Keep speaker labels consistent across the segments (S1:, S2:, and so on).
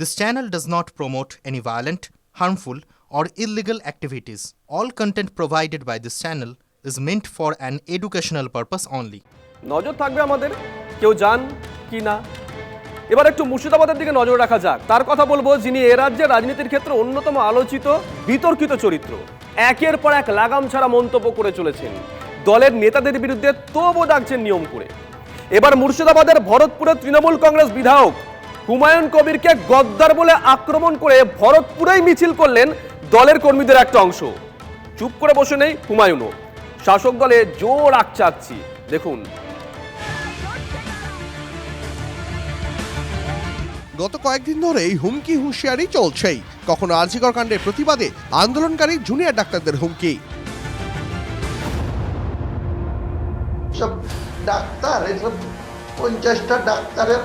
S1: This channel does not promote any violent, harmful, or illegal activities. All content provided by this channel is meant for an educational purpose only.
S2: নজর থাকবে আমাদের কেউ যান কি না। এবার একটু মুর্শিদাবাদের দিকে নজর রাখা যাক। তার কথা বলব যিনি এ রাজ্যের রাজনীতির ক্ষেত্রে অন্যতম আলোচিত বিতর্কিত চরিত্র। একের পর এক লাগাম ছাড়া মন্তব্য করে চলেছেন। দলের নেতাদের বিরুদ্ধে তবও ডাকছেন নিয়ম করে। এবার মুর্শিদাবাদের ভরতপুরের তৃণমূল কংগ্রেস বিধায়ক হুমায়ুন কবিরকে গদ্দার বলে আক্রমণ করে ভরতপুরেই মিছিল করলেন দলের কর্মীদের একটা অংশ। চুপ করে বসে নেই হুমায়ুনও। শাসক দলে জোর আকচাকছি দেখুন।
S3: গত কয়েকদিন ধরেই হুমকি হুঁশিয়ারি চলছেই। কখনো আরজিকর কাণ্ডের প্রতিবাদে আন্দোলনকারী জুনিয়র ডাক্তারদের হুমকি।
S4: সব ডাক্তার এসব পঞ্চাশটা ডাক্তারের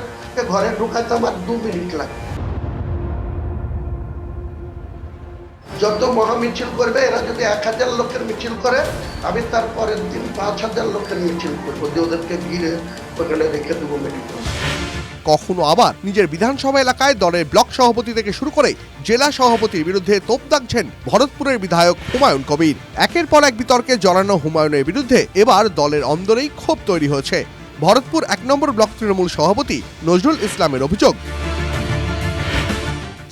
S4: ঘরে ঢুকাতে আমার দু মিনিট লাগে। যত মহা মিছিল করবে, এরা যদি এক হাজার লোকের মিছিল করে, আমি তার পরের দিন পাঁচ হাজার লোকের মিছিল করব যে ওদেরকে ঘিরে ওখানে রেখে দেবো মেডিকেল
S3: কখনো আবার নিজের বিধানসভা এলাকায় দলের ব্লক সভাপতি থেকে শুরু করে জেলা সভাপতির বিরুদ্ধে তোপ দাগছেন ভরতপুরের বিধায়ক হুমায়ুন কবির। একের পর এক বিতর্কে জড়ানো হুমায়ুনের বিরুদ্ধে এবার দলের অন্দরেই ক্ষোভ তৈরি হয়েছে। ভরতপুর এক নম্বর ব্লক তৃণমূল সভাপতি নজরুল ইসলামের অভিযোগ।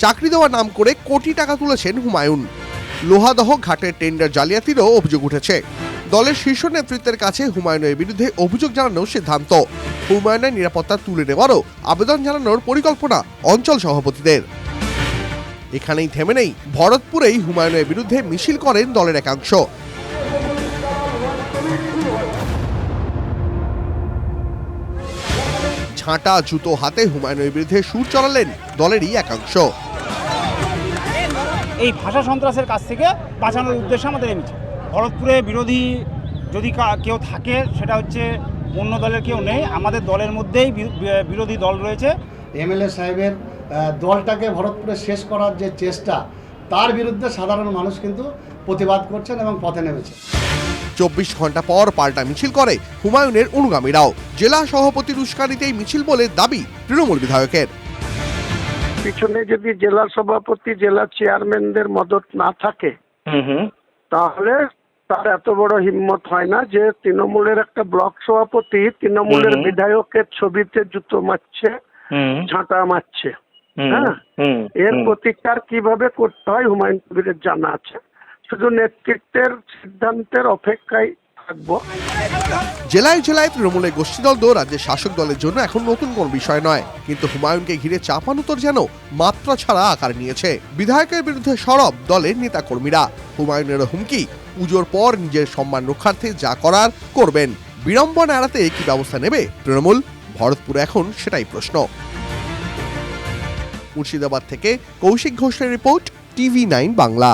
S3: চাকরি দেওয়ার নাম করে কোটি টাকা তুলেছেন হুমায়ুন। লোহাদহ ঘাটের টেন্ডার জালিয়াতিরও অভিযোগ উঠেছে। দলের শীর্ষ নেতৃত্বের কাছে হুমায়ুনের বিরুদ্ধে অভিযোগ জানানোর সিদ্ধান্ত। হুমায়ুনের নিরাপত্তা তুলে নেওয়ারও আবেদন জানানোর পরিকল্পনা অঞ্চল সভাপতিদের। এখানেই থেমে নেই। ভরতপুরেই হুমায়ুনের বিরুদ্ধে মিছিল করেন দলের একাংশ। ঝাঁটা জুতো হাতে হুমায়ুনের বিরুদ্ধে সুর চড়ালেন দলেরই একাংশ।
S5: এই ভাষা সন্ত্রাসের কাছ থেকে বাঁচানোর উদ্দেশ্যে আমাদের মিছিল। ভরতপুরে বিরোধী যদি কা- কেউ থাকে সেটা হচ্ছে অন্য দলের কেউ নেই। আমাদের দলের মধ্যেই বিরোধী দল রয়েছে।
S6: এমএলএ সাহেবের দলটাকে ভরতপুরে শেষ করার যে চেষ্টা তার বিরুদ্ধে সাধারণ মানুষ কিন্তু প্রতিবাদ করছেন এবং পথে নেমেছে
S3: চব্বিশ ঘণ্টা পর পাল্টা মিছিল করে হুমায়ুনের অনুগামীরাও। জেলা সভাপতির উস্কানিতেই মিছিল বলে দাবি তৃণমূল বিধায়কের।
S4: পিছনে যদি জেলা সভাপতি জেলা চেয়ারম্যানদের মদত না থাকে তাহলে তার এত বড় হিম্মত হয় না যে তৃণমূলের একটা ব্লক সভাপতি তৃণমূলের বিধায়কের ছবিতে জুতো মারছে ঝাঁটা মারছে হ্যাঁ? এর প্রতিকার কীভাবে করতে হয় হুমায়ুন কবিরের জানা আছে। শুধু নেতৃত্বের সিদ্ধান্তের অপেক্ষায় থাকব।
S3: জেলায় জেলায় তৃণমূলের গোষ্ঠীদ্বন্দ্ব রাজ্যের শাসক দলের জন্য এখন নতুন কোন বিষয় নয়। কিন্তু হুমায়ুনকে ঘিরে চাপানুতর যেন মাত্রা ছাড়া আকার নিয়েছে। বিধায়কের বিরুদ্ধে সরব দলের নেতাকর্মীরা। হুমায়ুনের হুমকি, পুজোর পর নিজের সম্মান রক্ষার্থে যা করার করবেন। বিড়ম্বনা এড়াতে কি ব্যবস্থা নেবে তৃণমূল? ভরতপুরে এখন সেটাই প্রশ্ন। মুর্শিদাবাদ থেকে কৌশিক ঘোষের রিপোর্ট, টিভি নাইন বাংলা।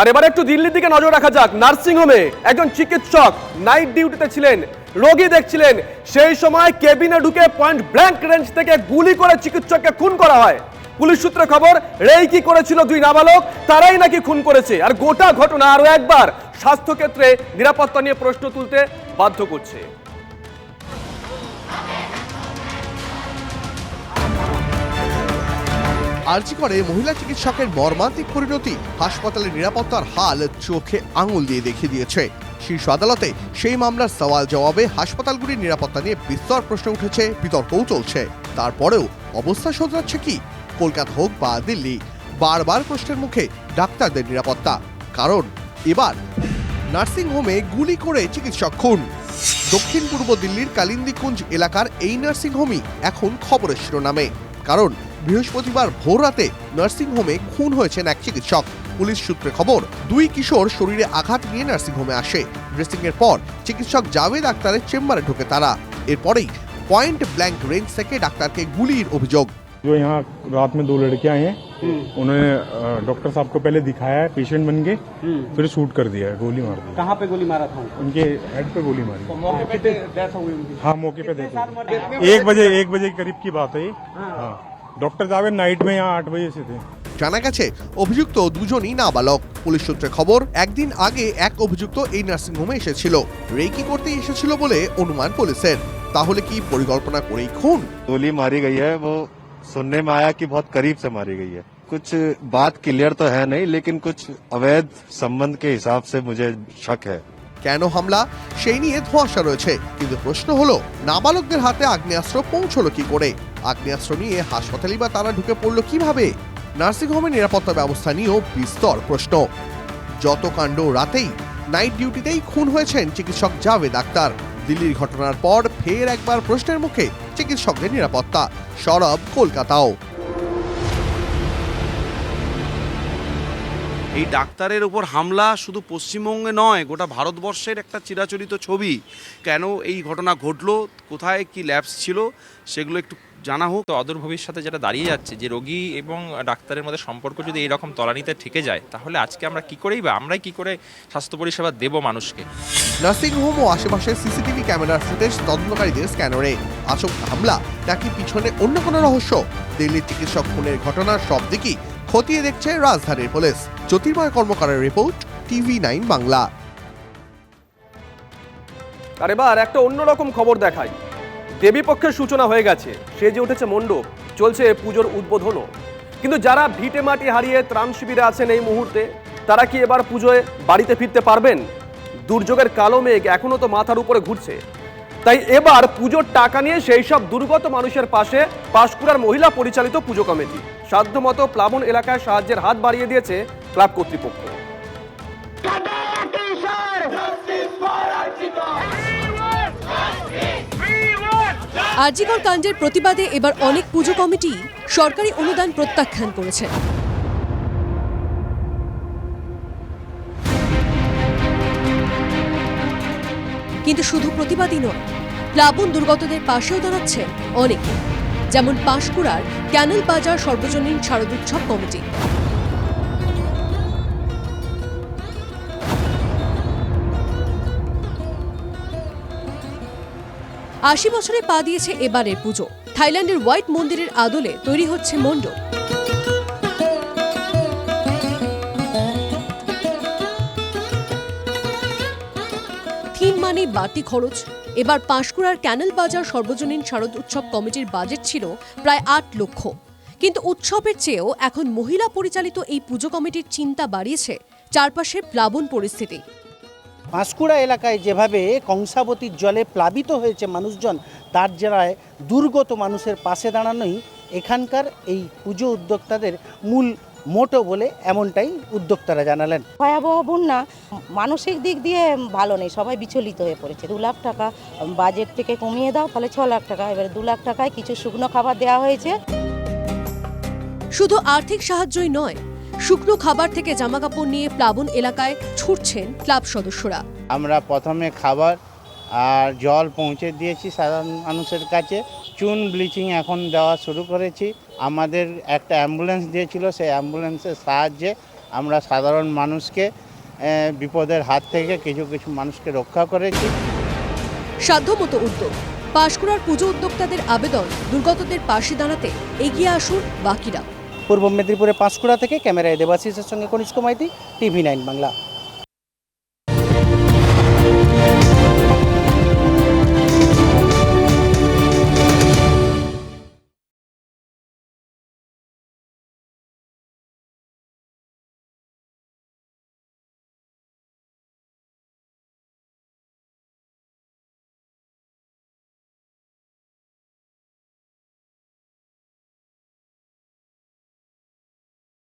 S2: আর এবার একটু দিল্লির দিকে নজর রাখা যাক। নার্সিংহোমে একজন চিকিৎসক নাইট ডিউটিতে ছিলেন, রোগী দেখছিলেন, সেই সময় কেবিনে ঢুকে পয়েন্ট ব্ল্যাঙ্ক রেঞ্জ থেকে গুলি করে চিকিৎসককে খুন করা হয়। পুলিশ সূত্রে খবর রেই কি করেছিল দুই নাবালক, তারাই নাকি খুন করেছে। আর গোটা ঘটনা আরও একবার স্বাস্থ্যক্ষেত্রে নিরাপত্তা নিয়ে প্রশ্ন তুলতে বাধ্য করছে।
S3: আর্জি করে মহিলা চিকিৎসকের মর্মান্তিক পরিণতি। হাসপাতালের নিরাপত্তার হাল চোখে আঙুল দিয়ে দেখিয়ে দিয়েছে। শীর্ষ আদালতে সেই মামলার সওয়াল জবাবে হাসপাতালগুলির নিরাপত্তা নিয়ে বিস্তর প্রশ্ন উঠেছে, বিতর্কও চলছে। তারপরেও অবস্থা শোধরাচ্ছে কি? কলকাতা হোক বা দিল্লি, বারবার প্রশ্নের মুখে ডাক্তারদের নিরাপত্তা। কারণ এবার নার্সিংহোমে গুলি করে চিকিৎসক খুন। দক্ষিণ পূর্ব দিল্লির কালিন্দিকুঞ্জ এলাকার এই নার্সিংহোমই এখন খবরের শিরোনামে। কারণ বৃহস্পতিবার ভোর রাতে নার্সিংহোমে খুন হয়েছেন এক চিকিৎসক পুলিশ সূত্রে খবর দুই কিশোর শরীরে আঘাত নিয়ে নার্সিংহোমে আসে ড্রেসিং এর পর চিকিৎসক জাভেদ আক্তারের চেম্বারে ঢোকে তারা এরপরেই পয়েন্ট ব্ল্যাঙ্ক রেঞ্জ থেকে ডাক্তারকে গুলির অভিযোগ
S7: जो यहाँ रात में दो लड़के आए हैं उन्होंने अ, डॉक्टर साहब को पहले दिखाया है पेशेंट बन के फिर शूट कर दिया है गोली मार दी
S5: कहाँ पे गोली मारा था
S7: उनके हेड पे गोली मारी
S5: मौके पे डेथ हो गई उनकी
S7: हाँ मौके पे देखो एक बजे एक बजे के करीब की बात है ये हाँ डॉक्टर जावेद नाइट में यहाँ आठ बजे से थे
S3: জানা গেছে অভিযুক্ত দুজনই নাবালক পুলিশ সূত্রে খবর একদিন আগে এক অভিযুক্ত এই নার্সিংহোমে এসেছিল রেকি করতে এসেছিল বলে অনুমান পুলিশের তাহলে কি পরিকল্পনা করেই খুন
S8: गोली मारी गई है वो सुनने में आया कि बहुत करीब से मारी गई है कुछ बात क्लियर तो है नहीं लेकिन कुछ अवैध संबंध के हिसाब से मुझे शक है
S3: কেন হামলা সেই নিয়ে ধোঁয়াশা রয়েছে কিন্তু প্রশ্ন হলো নাবালকদের হাতে আগ্নেয়াস্ত্র পৌঁছলো কি করে আগ্নেয়াস্ত্র নিয়ে হাসপাতালে বা তারা ঢুকে পড়ল কীভাবে? নার্সিংহোমের নিরাপত্তা ব্যবস্থা নিয়েও বিস্তর প্রশ্ন। যত কাণ্ড রাতেই, নাইট ডিউটিতেই খুন হয়েছেন চিকিৎসক জাভেদ আক্তার। দিল্লির ঘটনার পর ফের একবার প্রশ্নের মুখে চিকিৎসকদের নিরাপত্তা। সরব কলকাতাও।
S9: এই ডাক্তারের উপর হামলা শুধু পশ্চিমবঙ্গে নয়, গোটা ভারতবর্ষের একটা চিরাচরিত ছবি। কেন এই ঘটনা ঘটলো? কোথায় কি ল্যাবস ছিল? সেগুলো একটু জানা হোক
S10: তো অদূর ভবিষ্যতে যেটা দাঁড়িয়ে যাচ্ছে যে রোগী এবং ডাক্তারের মধ্যে সম্পর্ক যদি এইরকম তলানিতে থেকে যায় তাহলে আজকে আমরা কি করেই বা আমরাই কি করে স্বাস্থ্য পরিষেবা দেব মানুষকে?
S3: নার্সিংহোম ও আশেপাশে সিসিটিভি ক্যামেরার ফুটেজ তদন্তকারীদের স্ক্যানারে। আচমকা হামলা নাকি পিছনে অন্য কোনো রহস্য? দিল্লির চিকিৎসক খুনের ঘটনার সব দিকই খতিয়ে দেখছে রাজধানীর পুলিশ। জ্যোতির্ময় কর্মকারের রিপোর্ট টিভি নাইন বাংলা।
S2: আর এবার একটা অন্যরকম খবর দেখাই। দেবীপক্ষের সূচনা হয়ে গেছে। সেজে উঠেছে মণ্ডপ, চলছে পুজোর উদ্বোধনও। কিন্তু যারা ভিটে মাটি হারিয়ে ত্রাণ শিবিরে আছেন এই মুহূর্তে, তারা কি এবার পুজোয় বাড়িতে ফিরতে পারবেন? দুর্যোগের কালো মেঘ এখনও তো মাথার উপরে ঘুরছে। তাই এবার পুজোর টাকা নিয়ে সেই সব দুর্গত মানুষের পাশে পাঁশকুড়ার মহিলা পরিচালিত পুজো কমিটি। সাধ্যমতো প্লাবন এলাকায় সাহায্যের হাত বাড়িয়ে দিয়েছে ক্লাব কর্তৃপক্ষ।
S11: আরজিকর কাণ্ডের প্রতিবাদে এবার অনেক পুজো কমিটি সরকারি অনুদান প্রত্যাখ্যান করেছে। কিন্তু শুধু প্রতিবাদী নয়, প্লাবন দুর্গতদের পাশেও দাঁড়াচ্ছেন অনেকে। যেমন পাঁশকুড়ার ক্যানেল বাজার সর্বজনীন শারদোৎসব কমিটি। আশি বছরে পা দিয়েছে এবারের পুজো। থাইল্যান্ডের হোয়াইট মন্দিরের আদলে তৈরি হচ্ছে মণ্ডপ। থিম মানে বাড়তি খরচ। এবার পাঁশকুড়ার ক্যানেল বাজার সর্বজনীন শারদ উৎসব কমিটির বাজেট ছিল প্রায় আট লক্ষ। কিন্তু উৎসবের চেয়েও এখন মহিলা পরিচালিত এই পুজো কমিটির চিন্তা বাড়িয়েছে চারপাশের প্লাবন পরিস্থিতি।
S12: পাঁশকুড়া এলাকায় যেভাবে কংসাবতীর জলে প্লাবিত হয়েছে মানুষজন তার জেলায় দুর্গত মানুষের পাশে দাঁড়ানোই এখানকার এই পুজো উদ্যোক্তাদের মূল মোটো বলে এমনটাই উদ্যোক্তারা জানালেন।
S13: ভয়াবহ বন্যা মানসিক দিক দিয়ে ভালো নেই সবাই বিচলিত হয়ে পড়েছে। দু লাখ টাকা বাজেট থেকে কমিয়ে দাও তাহলে ছ লাখ টাকা। এবারে দু লাখ টাকায় কিছু শুকনো খাবার দেওয়া হয়েছে।
S11: শুধু আর্থিক সাহায্যই নয় শুকনো খাবার থেকে জামাকাপড় নিয়ে প্লাবন এলাকায় ছুটছেন ক্লাব সদস্যরা।
S12: আমরা প্রথমে খাবার আর জল পৌঁছে দিয়েছি সাধারণ মানুষের কাছে। চুন ব্লিচিং এখন দেওয়া শুরু করেছি। আমাদের একটা অ্যাম্বুলেন্স দিয়েছিল সেই অ্যাম্বুলেন্সের সাহায্যে আমরা সাধারণ মানুষকে বিপদের হাত থেকে কিছু কিছু মানুষকে রক্ষা করেছি।
S11: সাধ্যমতো উদ্যোগ। পাঁশকুড়ার পুজো উদ্যোক্তাদের আবেদন দুর্গতদের পাশে দাঁড়াতে এগিয়ে আসুন বাকিরা।
S12: পূর্ব মেদিনীপুরের পাঁশকুড়া থেকে ক্যামেরায় দেবাশিসের সঙ্গে কনিষ্ক মাইতি টিভি নাইন বাংলা।